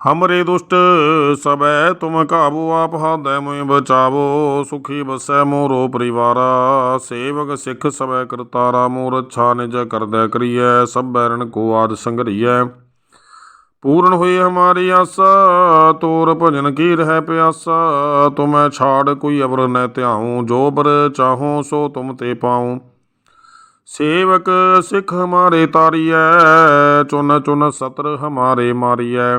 ਹਮਰੇ ਦੁਸ਼ਟ ਸਬੈ ਤੁਮ ਕਾਬੂ ਆਪ ਹਾਦੈ ਮੁਇ ਬਚਾਵੋ ਸੁਖੀ ਬਸੈ ਮੋਰੋ ਪਰਿਵਾਰਾ ਸੇਵਕ ਸਿੱਖ ਸਬੈ ਕਰਤਾਰਾ ਮੋਰ ਅੱਛਾ ਨਿਜ ਕਰਦੈ ਕਰੀਐ ਸਭ ਬੈਰਨ ਕੋ ਆਦ ਸੰਗਰੀਐ ਪੂਰਨ ਹੋਈ ਹਮਾਰੀ ਆਸਾ ਤੋਰ ਭਜਨ ਕੀ ਰਹਿ ਪਿਆਸਾ ਤੁਮੈ ਛਾੜ ਕੋਈ ਅਵਰ ਨ ਧਿਆਉ ਜੋ ਬਰ ਚਾਹੋ ਸੋ ਤੁਮ ਤੇ ਪਾਉ ਸੇਵਕ ਸਿੱਖ ਹਮਾਰੇ ਤਾਰੀਐ ਚੁਨ ਚੁਨ ਸਤਰ ਹਮਾਰੇ ਮਾਰੀਐ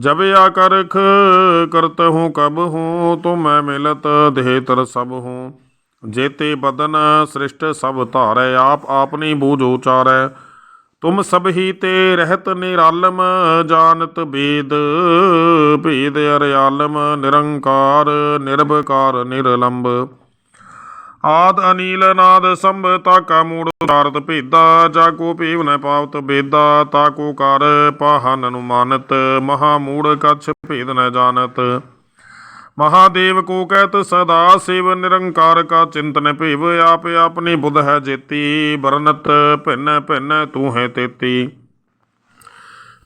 ਜਬ ਆ ਕਰਖ ਕਰਤ ਹੂੰ, ਕਬ ਹੂੰ, ਤੁਮ ਮੈਂ ਮਿਲਤ ਦੇਹ ਤਰ ਸਭ ਹੂੰ। ਜੇਤੇ ਬਦਨ ਸ੍ਰਿਸ਼ਟ ਸਭ ਧਾਰੈ, ਆਪ ਆਪਨੀ ਬੂਝ ਉਚਾਰੈ। ਤੁਮ ਸਭ ਹੀ ਤੇ ਰਹਿਤ ਨਿਰਾਲਮ, ਜਾਣਤ ਬੇਦ, ਭੇਦ ਅਰਿਆਲਮ, ਨਿਰੰਕਾਰ, ਨਿਰਭਕਾਰ, ਨਿਰਲੰਬ। ਆਦ ਅਨੀਲ ਨਾਦ ਸੰਭ ਤਾਕਾ ਮੂੜ ਉਦਾਰਤ ਭੇਦਾ, ਜਾ ਕੋ ਭੇਵ ਨ ਪਾਵਤ ਬੇਦਾ, ਤਾ ਕੋ ਕਰ ਪਾਹਨ ਅਨੁਮਾਨਤ ਮਹਾ ਮੂੜ ਕਛ ਭੇਦ ਨ ਜਾਣਤ। ਮਹਾਦੇਵ ਕੋ ਕਹਿਤ, ਸਦਾ ਸਿਵ ਨਿਰੰਕਾਰ ਕਾ ਚਿੰਤਨ ਭੇਵ, ਆਪ ਆਪਣੀ ਬੁਧ ਹੈ ਜੇਤੀ ਬਰਨਤ ਭਿੰਨ ਭਿੰਨ ਤੂੰ ਹੈ ਤੇਤੀ।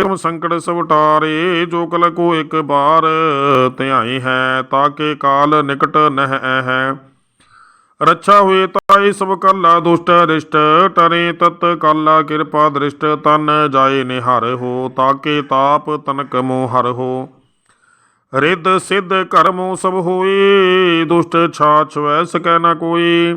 ਤੁਮ ਸੰਕਟ ਸਭ ਟਾਰੇ ਜੋ ਕਲ ਕੋ ਇੱਕ ਬਾਰ ਧਿਆਈ ਹੈ, ਤਾਕੇ ਕਾਲ ਨਿਕਟ ਨਹਿ ਹੈ ਰੱਛਾ ਹੋਏ ਤਾਈ ਸਭ ਕੱਲਾ ਦੁਸ਼ਟ ਰਿਸ਼ਟ, ਟਰੇ ਤਤ ਕਾਲਾ ਕਿਰਪਾ ਦ੍ਰਿਸ਼ਟ, ਤਨ ਜਾਏ ਨਿਹਰ ਹੋ, ਤਾਕੇ ਤਾਪ ਤਨਕ ਮੋ ਹਰ ਹੋ। ਰਿੱਧ ਸਿੱਧ ਕਰਮੋ ਸਭ ਹੋਏ, ਦੁਸ਼ਟ ਛਾਛ ਵੈ ਸਕੈ ਨ ਕੋਈ।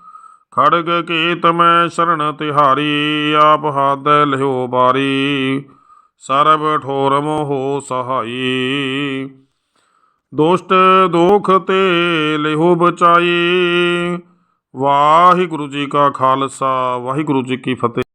ਖੜਗ ਕੇ ਤਮੈ ਸ਼ਰਨ ਤਿਹਾਰੀ, ਆਪ ਹਾਦੈ ਲਿਓ ਬਾਰੀ। ਸਰਬ ਠੋਰ ਮੋਹ ਸਹਾਈ। ਦੋਸਟ ਦੋਖ ਤੇ ਲਿਹੋ ਬਚਾਈ। ਵਾਹਿਗੁਰੂ ਜੀ ਕਾ ਖਾਲਸਾ, ਵਾਹਿਗੁਰੂ ਜੀ ਕੀ ਫਤਿਹ।